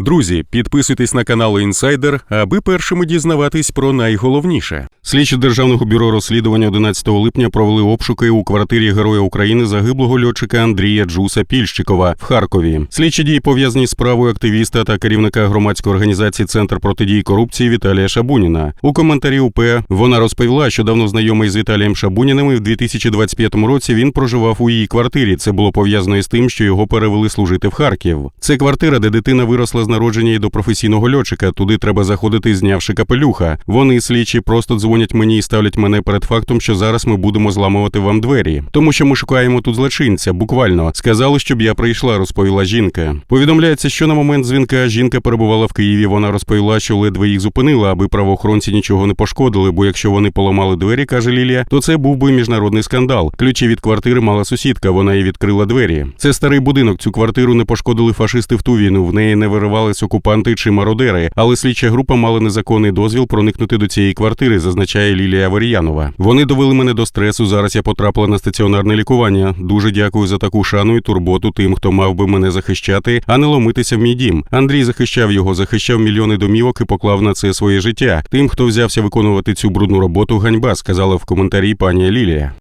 Друзі, підписуйтесь на канал Інсайдер, аби першими дізнаватись про найголовніше. Слідчі державного бюро розслідування 11 липня провели обшуки у квартирі Героя України загиблого льотчика Андрія Джуса Пільщикова в Харкові. Слідчі дії пов'язані з справою активіста та керівника громадської організації Центр протидії корупції Віталія Шабуніна. У коментарі УП вона розповіла, що давно знайомий з Віталієм Шабуніним і в 2025 році він проживав у її квартирі. Це було пов'язано із тим, що його перевели служити в Харків. Це квартира, де дитина виросла народження і до професійного льотчика. Туди треба заходити, знявши капелюха. Вони слідчі просто дзвонять мені і ставлять мене перед фактом, що зараз ми будемо зламувати вам двері, тому що ми шукаємо тут злочинця. Буквально сказали, щоб я прийшла, розповіла жінка. Повідомляється, що на момент дзвінка жінка перебувала в Києві. Вона розповіла, що ледве їх зупинила, аби правоохоронці нічого не пошкодили. Бо якщо вони поламали двері, каже Лілія, то це був би міжнародний скандал. Ключі від квартири мала сусідка. Вона і відкрила двері. Це старий будинок. Цю квартиру не пошкодили фашисти в ту війну. В неї не виривались окупанти чи мародери, але слідча група мала незаконний дозвіл проникнути до цієї квартири, зазначає Лілія Варіянова. Вони довели мене до стресу. Зараз я потрапила на стаціонарне лікування. Дуже дякую за таку шану і турботу тим, хто мав би мене захищати, а не ломитися в мій дім. Андрій захищав його, захищав мільйони домівок і поклав на це своє життя. Тим, хто взявся виконувати цю брудну роботу, ганьба сказала в коментарі пані Лілія.